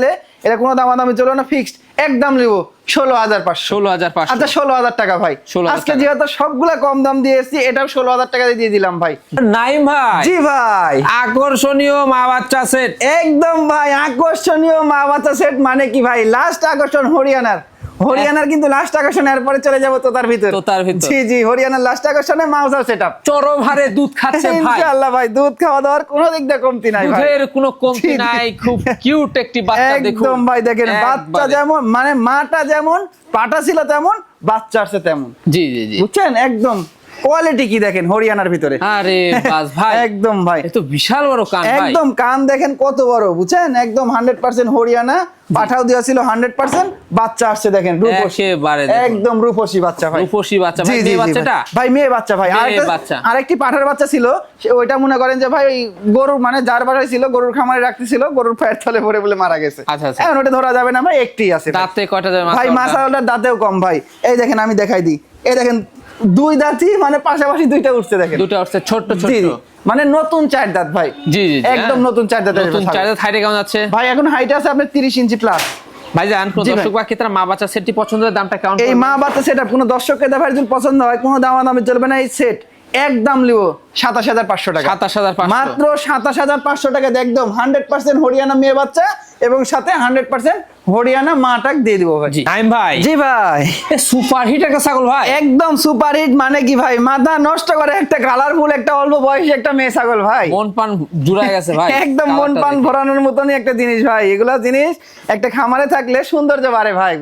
এটা কোনো দামাদামি চলো না ফিক্সড একদম নিব ষোলো হাজার পাঁচশো। ষোলো হাজার পাঁচশো। আচ্ছা ষোলো হাজার টাকা ভাই। 16,000 আজকে যেহেতু সবগুলা কম দাম দিয়ে এসেছি এটাও ষোলো হাজার টাকা দিয়ে দিয়ে দিলাম ভাই। নাই ভাই। জি ভাই। আকর্ষণীয় মা বাচ্চা সেট একদম ভাই আকর্ষণীয় মা বাচ্চা সেট মানে কি ভাই? লাস্ট আকর্ষণ হরিয়ানার। হরিয়ানার কিন্তু লাস্ট আকর্ষণ এরপরে চলে যাব তোতার ভিতর। তোতার ভিতর। জি জি হরিয়ানার লাস্ট আকর্ষণে মাউসার সেটআপ চরম হারে দুধ খাচ্ছে ভাই। ইনশাআল্লাহ ভাই দুধ খাওয়া দাওয়ার কোনো দিক দিয়ে কমতি নাই ভাই। দুধের কোনো কমতি। নাই খুব কিউট একটি বাচ্চা দেখুন। একদম ভাই দেখেন বাচ্চা যেমন মানে মাটা যেমন পাটা ছিল তেমন বাচ্চা আছে তেমন। জি জি জি। বুঝছেন? একদম। কোয়ালিটি কি দেখেন হরিয়ানার ভিতরে? আরে বাস ভাই একদম ভাই। এ তো বিশাল বড় কান ভাই। একদম কান দেখেন কত বড় বুঝছেন? একদম হান্ড্রেড পার্সেন্ট হরিয়ানা। পাঠাও দেওয়া ছিল হান্ড্রেড পার্সেন্ট বাচ্চা আসছে দেখেন রূপসী। একদম রূপসী বাচ্চা ভাই। রূপসী বাচ্চা ভাই মেয়ে বাচ্চাটা? ভাই। মেয়ে বাচ্চা ভাই। মেয়ে আরেকটা- বাচ্চা। আরেকটি পাঠার বাচ্চা ছিল ওইটা মনে করেন যে ভাই ওই গরুর মানে যার বাসায় ছিল গরুর খামারে রাখতেছিল গরুর পায়ের তলে পড়ে বলে মারা গেছে। আচ্ছা, আচ্ছা। এখন ওটা ধরা যাবে না ভাই একটি আছে ভাই। দাঁতে কয়টা যাবে ভাই মাসালাটার দাঁতেও কম ভাই। এই দেখেন আমি দেখাই দিই। এই দেখেন দুই দাঁতই মানে পাশাপাশি দুইটা উঠছে দেখেন। দুটো ছোট্ট জি ছোট্ট। জি। মানে নতুন চার দাঁত ভাই। জি জি একদম। নতুন চার দাঁতের নতুন চার দাঁত হাইটে কেমন যাচ্ছে ভাই এখন হাইট আছে আপনার তিরিশ ইঞ্চি প্লাস ভাই জান কোন দর্শক বা ক্রেতারা মা বাচ্চা সেটটি পছন্দ হলে দামটা কেমন এই মা বাচ্চা সেট কোনো দর্শককে দেখার যদি পছন্দ হয় কোনো দামা দামে চলবে না এই সেট একদম লিব সাতাশ হাজার পাঁচশো টাকা। 27,500 মাত্র সাতাশ হাজার পাঁচশো টাকা একদম হান্ড্রেড পার্সেন্ট হরিয়ানা মেয়ে বাচ্চা এবং সাথে হান্ড্রেড পার্সেন্ট হরিয়ানা মাটাক দিয়ে দিব ভাই। নাইম ভাই। জি ভাই। সুপার হিট একটা ছাগল ভাই। একদম সুপার হিট মানে কি ভাই? মাথা নষ্ট করে একটা কালারফুল একটা অল্প বয়সী একটা মেয়ে ছাগল ভাই। মন পান জুড়ায় গেছে ভাই। একদম মন পান। ভরানোর মতনই একটা জিনিস ভাই। এগুলা জিনিস একটা খামারে থাকলে সৌন্দর্য বাড়ে ভাই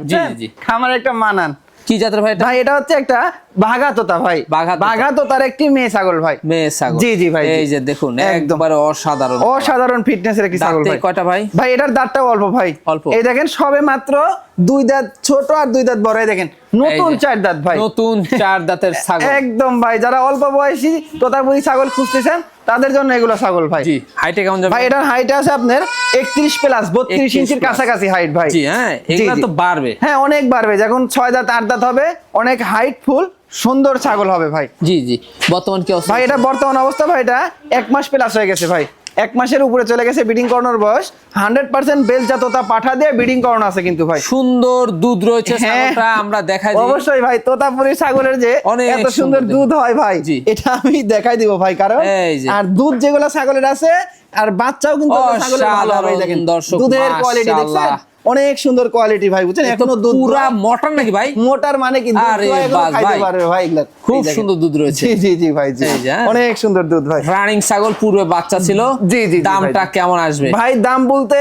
খামারে একটা মানান। কি জাতের ভাই ভাই এটা হচ্ছে একটা বাঘা তোতা ভাই। বাঘা তোতা। বাঘা তোতার একটি মেয়ে ছাগল ভাই। মেয়ে ছাগল। জি, জি ভাই, এই যে দেখুন একদম। একবারে অসাধারণ। অসাধারণ ফিটনেসের একটি ছাগল ভাই। কয়টা ভাই? ভাই এটার দাঁতটাও অল্প ভাই। অল্প। এই দেখেন সবে মাত্র দুই দাঁত ছোট আর দুই দাঁত বড়। দেখেন নতুন চার দাঁত ভাই। নতুন চার দাঁতের ছাগল। একদম ভাই যারা অল্প বয়সী তোতাপুরি ছাগল খুঁজতেছেন তাদের জন্য এগুলো ছাগল ভাই। জি হাইটে কেমন যাবে? ভাই এটার হাইট আছে আপনার একত্রিশ প্লাস বত্রিশ ইঞ্চির কাছাকাছি হাইট ভাই। জি হ্যাঁ জি, তো বাড়বে। হ্যাঁ অনেক বাড়বে। যখন ছয় দাঁত আট দাঁত হবে অনেক হাইট ফুল সুন্দর ছাগল হবে ভাই। জি জি। বর্তমান কি অবস্থা? ভাই এটা বর্তমান অবস্থা ভাই এটা এক মাস প্লাস হয়ে গেছে ভাই। এক মাসের উপরে চলে গেছে ব্রিডিং করানোর বয়স। হান্ড্রেড পার্সেন্ট বেল জাততা পাঠা দিয়ে বিডিং করানো আছে কিন্তু ভাই। সুন্দর দুধ রয়েছে হ্যাঁ। আমরা দেখাই অবশ্যই ভাই তোতাপুরি ছাগলের যে অনেক এত সুন্দর দুধ হয় ভাই জি। এটা আমি দেখাই দিব ভাই কারণ আর দুধ যেগুলো ছাগলের আছে আর বাচ্চাও কিন্তু ছাগলের ভালো হবে দেখেন। দর্শক, দুধের কোয়ালিটি দেখছেন? অনেক সুন্দর কোয়ালিটি ভাই বুঝছেন? এখনও দুধ পুরা মটন নাকি ভাই? মোটার মানে কি আরে দোয়া এগুলো বাস খাইতে ভাই। পারবে ভাই এগুলা। খুব সুন্দর দুধ রয়েছে। জি জি জি ভাই জি। হ্যাঁ। অনেক সুন্দর দুধ ভাই। রানিং ছাগল পূর্বে বাচ্চা ছিল। জি, জি, দামটা কেমন আসবে? ভাই দাম বলতে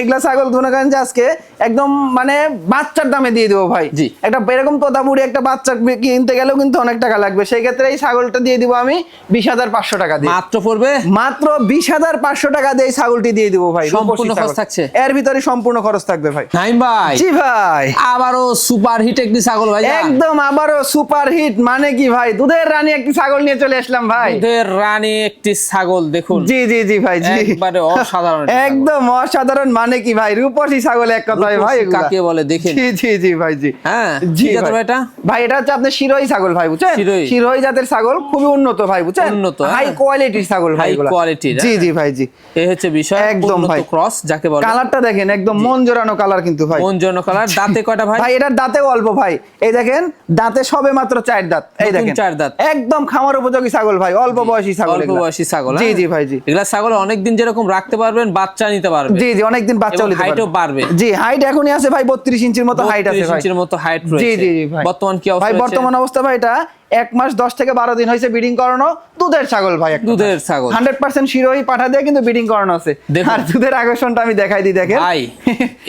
এগুলা ছাগল করেন আজকে একদম মানে বাচ্চার দামে দিয়ে দেবো ভাই। জি। একটা এরকম তোতাপুরি একটা বাচ্চা কিনতে গেলেও কিন্তু অনেক টাকা লাগবে। সেই ক্ষেত্রে এই ছাগলটা দিয়ে দিব আমি বিশ হাজার পাঁচশো টাকা দিয়ে। মাত্র পড়বে? মাত্র বিশ হাজার পাঁচশো টাকা দিয়ে এই ছাগলটি দিয়ে দিব ভাই। সম্পূর্ণ খরচ থাকছে? এর ভিতরে সম্পূর্ণ খরচ থাকবে। ভাই। নাইম ভাই। জি ভাই। আবারও সুপার হিট একটি ছাগল ভাই একদম আবারও সুপার হিট মানে কি ভাই? দুধের রানী একটি ছাগল নিয়ে চলে আসলাম ভাই। দুধের রানী একটি ছাগল দেখুন। জি জি জি ভাই জি। একবারে অসাধারণ একদম অসাধারণ মানে কি ভাই? রূপসী ছাগল এক কথায় ভাই কাকে বলে দেখেন। জি জি জি ভাই জি। হ্যাঁ জি ভাই। ভাই এটা? ভাই এটা হচ্ছে আপনার শিরোই ছাগল ভাই বুঝছেন? শিরোই। জাতের ছাগল খুবই উন্নত ভাই বুঝছেন? উন্নত, হ্যাঁ। হাই কোয়ালিটির ছাগল ভাই এগুলা। জি হ্যাঁ। জি ভাই জি। এই হচ্ছে বিষয় একদম ভাই। ক্রস যাকে বলে। কালারটা দেখেন একদম মন জোড়ানো কালার কিন্তু ভাই। কোন জন্য কালার দাঁতে কয়টা ভাই? ভাই এটার দাঁতেও অল্প ভাই। এই দেখেন দাঁতে সবে মাত্র চার দাঁত। এই দেখেন চার দাঁত। একদম খামার উপযোগী ছাগল ভাই অল্প বয়সী ছাগল অল্প বয়সী ছাগল জি হ্যাঁ? জি ভাই জি। এগুলা ছাগল অনেকদিন যেরকম রাখতে পারবেন বাচ্চা নিতে পারবে জি জি অনেকদিন বাচ্চা এবং হতে height-ও বাড়বে। জি হাইট এখনই আছে ভাই 32 ইঞ্চির মতো হাইট আছে ভাই। 32 ইঞ্চির মতো হাইট জি রয়েছে। জি জি ভাই। বর্তমান কি অবস্থা ভাই বর্তমান অবস্থা ভাই এটা এক মাস দশ থেকে বারো দিন হয়েছে বিডিং করানো। দুধের ছাগল ভাই দুধের ছাগল। হান্ড্রেড পার্সেন্ট শিরোই পাঠা দিয়ে কিন্তু বিডিং করানো আছে। আর দুধের আকর্ষণটা আমি দেখাই দিই দেখেন। ভাই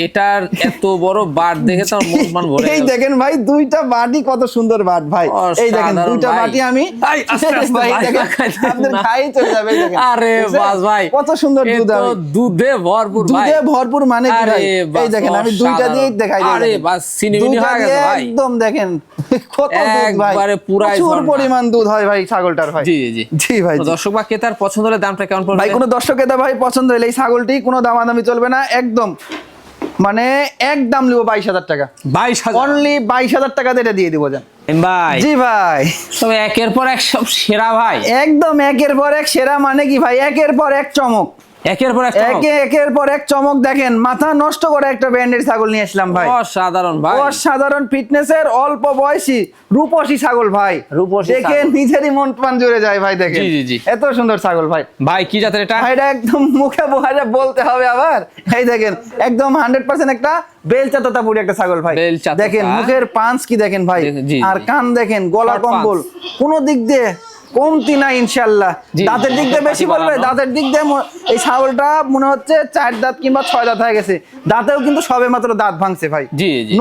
এটার এত বড় বাট দেখে তো মন ভরে এই দেখেন ভাই দুইটা বাটি কত সুন্দর বাট ভাই। এই দেখেন দুইটা বাটি আমি ভাই, না। খাই চলে যাবে আরে বাস ভাই। কত সুন্দর দুধ দুধে ভরপুর ভাই। দুধে ভরপুর মানে কি ভাই? এই দেখেন আমি দুইটা। দিয়ে দেখাই দিই আরে বাস, সিনেমিনি হয়ে গেছে ভাই। একদম দেখেন। কত দুধ ভাই। একবারে পুরাই প্রচুর পরিমাণ দুধ হয় ভাই ছাগলটার ভাই। জি জি জি। ভাই দর্শক বা ক্রেতার পছন্দ হলে দামটা কেমন পড়বে? ভাই কোনো দর্শক এটা ভাই পছন্দ হলে এই ছাগলটি কোনো দামাদামি চলবে না একদম। মানে একদম নিবো বাইশ হাজার টাকা। বাইশ হাজার। অনলি বাইশ হাজার টাকা দিয়ে এটা দিয়ে দিব যান ভাই। জি ভাই। তবে একের পর এক সব সেরা ভাই। একদম একের পর এক সেরা মানে কি ভাই? একের পর এক চমক। একের পর এক একের পর এক চমক দেখেন। মাথা নষ্ট করে একটা ছাগল নিয়ে আসলাম ভাই। অসাধারণ ভাই। অসাধারণ ফিটনেসের অল্প বয়সী রূপসী ছাগল ভাই। রূপসী দেখে নিজেরই মন প্রাণ জুড়ে যায় ভাই দেখেন। জি, জি। এত সুন্দর ছাগল ভাই। ভাই কি জাতের এটা? ভাই, এটা একদম মুখে বহারে বলতে হবে আবার। এই দেখেন একদম হান্ড্রেড পার্সেন্ট একটা বেলচা তোতাপুরি একটা ছাগল ভাই। দেখেন মুখের পাঁচ কি দেখেন ভাই? আর কান দেখেন গলা কম্বল। কোন দিক দিয়ে কমতি না ইনশাল্লাহ দাঁতের দিক দিয়ে বেশি বলবে দাঁতের দিক দিয়ে এই ছাগলটা মনে হচ্ছে চার দাঁত কিংবা ছয় দাঁত হয়ে গেছে। দাঁতেও কিন্তু সবে মাত্র দাঁত ভাঙছে ভাই।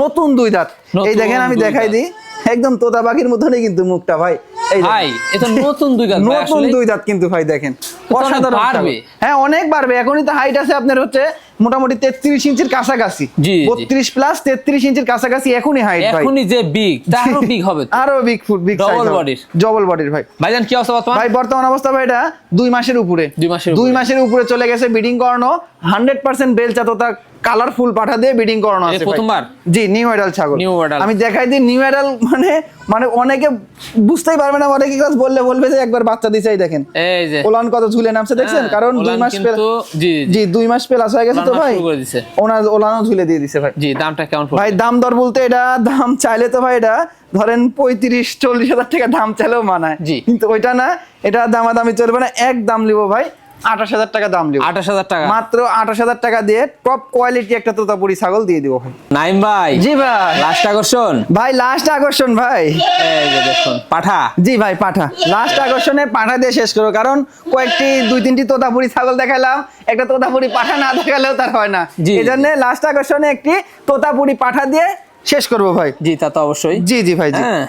নতুন দুই দাঁত। এই দেখেন আমি দেখাই দিই। একদম তোতা পাখির মতনই কিন্তু মুখটা ভাই। এই ভাই নতুন দুই দাঁত নতুন দুই দাঁত কিন্তু ভাই দেখেন। অসাধারণ। হ্যাঁ অনেক বাড়বে। এখনই তো হাইট আছে আপনার হচ্ছে মোটামুটি তেত্রিশ ইঞ্চির কাছাকাছি। বত্রিশ প্লাস তেত্রিশ ইঞ্চির কাছাকাছি এখনই হাইট ভাই। এখনই যে বিগ তারও বিগ হবে তো। আরও বিগ ফুট বিগ ডবল বডির ডবল বডির ভাই। ভাইজান কি অবস্থা বর্তমান? ভাই বর্তমান অবস্থা ভাই এটা দুই মাসের উপরে। দুই মাসের দুই উপরে। মাসের উপরে চলে গেছে বিডিং করানো। হান্ড্রেড পার্সেন্ট বেল চাতো তার কালারফুল পাঠা দিয়ে ব্রিডিং করানো আছে প্রথমবার? জি নিউ এডাল ছাগল। New Edal। আমি দেখাই দিই নিউ এডাল মানে মানে অনেকে বুঝতেই পারবে না অনেকে কাজ বললে বলবে যে একবার বাচ্চা দিছে এই দেখেন। এই যে। ওলান কত ঝুলে নামছে দেখছেন? হ্যাঁ, কারণ দুই মাস পেল- জি জি। দুই মাস প্লাস হয়ে গেছে তো ভাই। ওনার ওলানও ঝুলে দিয়ে দিছে ভাই। জি দামটা কেমন ভাই দাম দর বলতে এটা দাম চাইলে তো ভাই এটা ধরেন পঁয়ত্রিশ চল্লিশ হাজার টাকা দাম চাইলেও মানায়। জি। কিন্তু ওইটা না এটা দামাদামি চলবে না এক দাম লিবো ভাই। আঠাশ হাজার টাকা দাম লিবো আঠাশ হাজার টাকা। মাত্র আঠাশ হাজার টাকা দিয়ে টপ কোয়ালিটি একটা তোতাপুরি ছাগল দিয়ে দিব ভাই। নাইম ভাই জি ভাই। লাস্ট আকর্ষণ? ভাই লাস্ট আকর্ষণ ভাই। দেখুন পাঠা। জি ভাই পাঠা। লাস্ট আকর্ষণে পাঠা দিয়ে শেষ করো কারণ কয়েকটি দুই তিনটি তোতাপুরি ছাগল দেখালাম। একটা তোতাপুরি পাঠা না দেখালেও তার হয় না। জি। এই জন্য লাস্ট আকর্ষণে একটি তোতাপুরি পাঠা দিয়ে শেষ করব ভাই। জি তা তো অবশ্যই। জি জি ভাই জি। হ্যাঁ।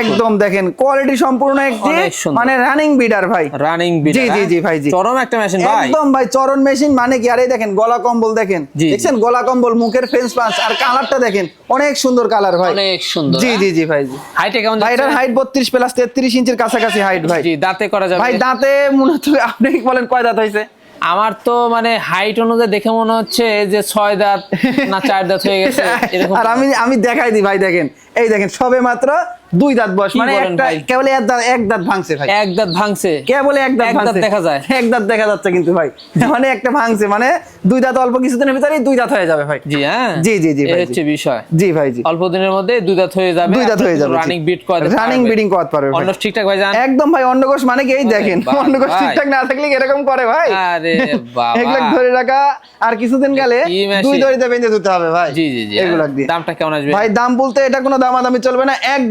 একদম দেখেন কোয়ালিটি সম্পূর্ণ একটি মানে রানিং বিডার ভাই। রানিং জি, জি, জি, ভাই, জি। চরম একটা মেশিন ভাই। একদম ভাই চরণ মেশিন মানে কি? আরে দেখেন গলা কম্বল দেখেন। দেখছেন? গলা কম্বল মুখের ফেন্স পাঁচ আর কালারটা দেখেন অনেক সুন্দর কালার ভাই। অনেক সুন্দর জি জি জি ভাই জি। হাইটে কেমন ভাই এটার হাইট বত্রিশ প্লাস তেত্রিশ ইঞ্চির কাছাকাছি হাইট ভাই। জি দাঁতে করা যাবে। ভাই দাঁতে মূলত আপনি বলেন কয় দাঁত হয়েছে? আমার তো মানে হাইট অনুযায়ী দেখে মনে হচ্ছে যে ছয় দাঁত না চার দাঁত হয়ে গেছে এরকম আর আমি আমি দেখাই দিই ভাই দেখেন। এই দেখেন সবে মাত্র দুই দাঁত বয়স মানে একটা? কেবল এক দাঁত এক দাঁত ভাঙছে ভাই। এক দাঁত ভাঙছে। কে বলে এক দাঁত ভাঙছে? দেখা যায়। এক দাঁত দেখা যাচ্ছে কিন্তু ভাই। মানে একটা ভাঙছে মানে দুই দাঁত অল্প কিছুদিনের ভিতরেই দুই দাঁত হয়ে যাবে ভাই। জি হ্যাঁ। জি, জি, জি, ভাই, হচ্ছে বিষয়। জি ভাই জি। অল্প দিনের মধ্যে দুই দাঁত হয়ে যাবে দুই দাঁত হয়ে যাবে রানিং বিট রানিং বিডিং করতে পারবে অন্য ঠিকঠাক ভাই জান একদম ভাই অন্ডকোষ মানে কি এই দেখেন? ভাই। ঠিকঠাক না থাকলে এরকম করে ভাই? আরে বাবা। এগুলো ধরে রাখা আর কিছুদিন গেলে দুই দড়িতে বেঁধে দিতে হবে ভাই। জি জি জি। এগুলো। দিয়ে। দামটা কেমন আসবে? ভাই দাম বলতে এটা কোনো দামাদামি চলবে না এক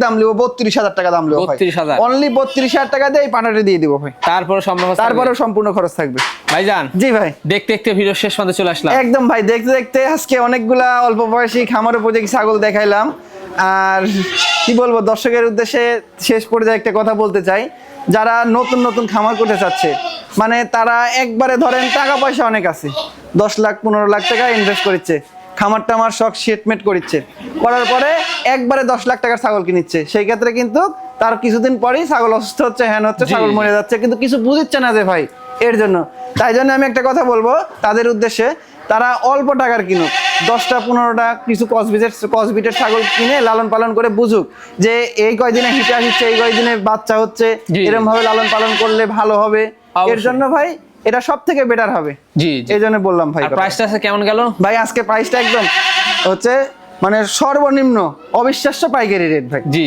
বত্রিশ হাজার টাকা দাম লিবো 32,000 অনলি বত্রিশ হাজার টাকা দিয়ে এই দিয়ে দিব ভাই। তারপরে তারপরেও সম্পূর্ণ খরচ থাকবে। জি ভাই। দেখতে দেখতে ভিডিও শেষ পর্যন্ত চলে আসলাম। একদম ভাই দেখতে দেখতে আজকে অনেকগুলা অল্প বয়সী খামার উপযোগী ছাগল দেখাইলাম। আর কি বলব দর্শকের উদ্দেশ্যে শেষ পর্যায়ে একটা কথা বলতে চাই। যারা নতুন নতুন খামার করতে চাচ্ছে মানে তারা একবারে ধরেন টাকা পয়সা অনেক আছে। দশ লাখ পনেরো লাখ টাকা ইনভেস্ট করেছে। খামার টামার শখ সেটমেট করিচ্ছে। করার পরে একবারে দশ লাখ টাকার ছাগল কিনিচ্ছে। সেই ক্ষেত্রে কিন্তু তার কিছুদিন পরেই ছাগল অসুস্থ হচ্ছে হ্যান হচ্ছে ছাগল মরে যাচ্ছে কিন্তু কিছু বুঝিচ্ছে না যে ভাই এর জন্য। তাই জন্য আমি একটা কথা বলব তাদের উদ্দেশ্যে তারা অল্প টাকার কিনুক। দশটা পনেরোটা কিছু কসবিটের কসবিটের ছাগল কিনে লালন পালন করে বুঝুক যে এই কয়দিনে হিটে আসছে এই কয়দিনে বাচ্চা হচ্ছে জি। এরকম ভাবে লালন পালন করলে ভালো হবে। এর জন্য ভাই এটা সব থেকে বেটার হবে। জি এই জন্য বললাম ভাই। প্রাইসটা আছে কেমন গেল? ভাই আজকে প্রাইসটা একদম হচ্ছে মানে সর্বনিম্ন অবিশ্বাস্য পাইকারি রেট ভাই। জি।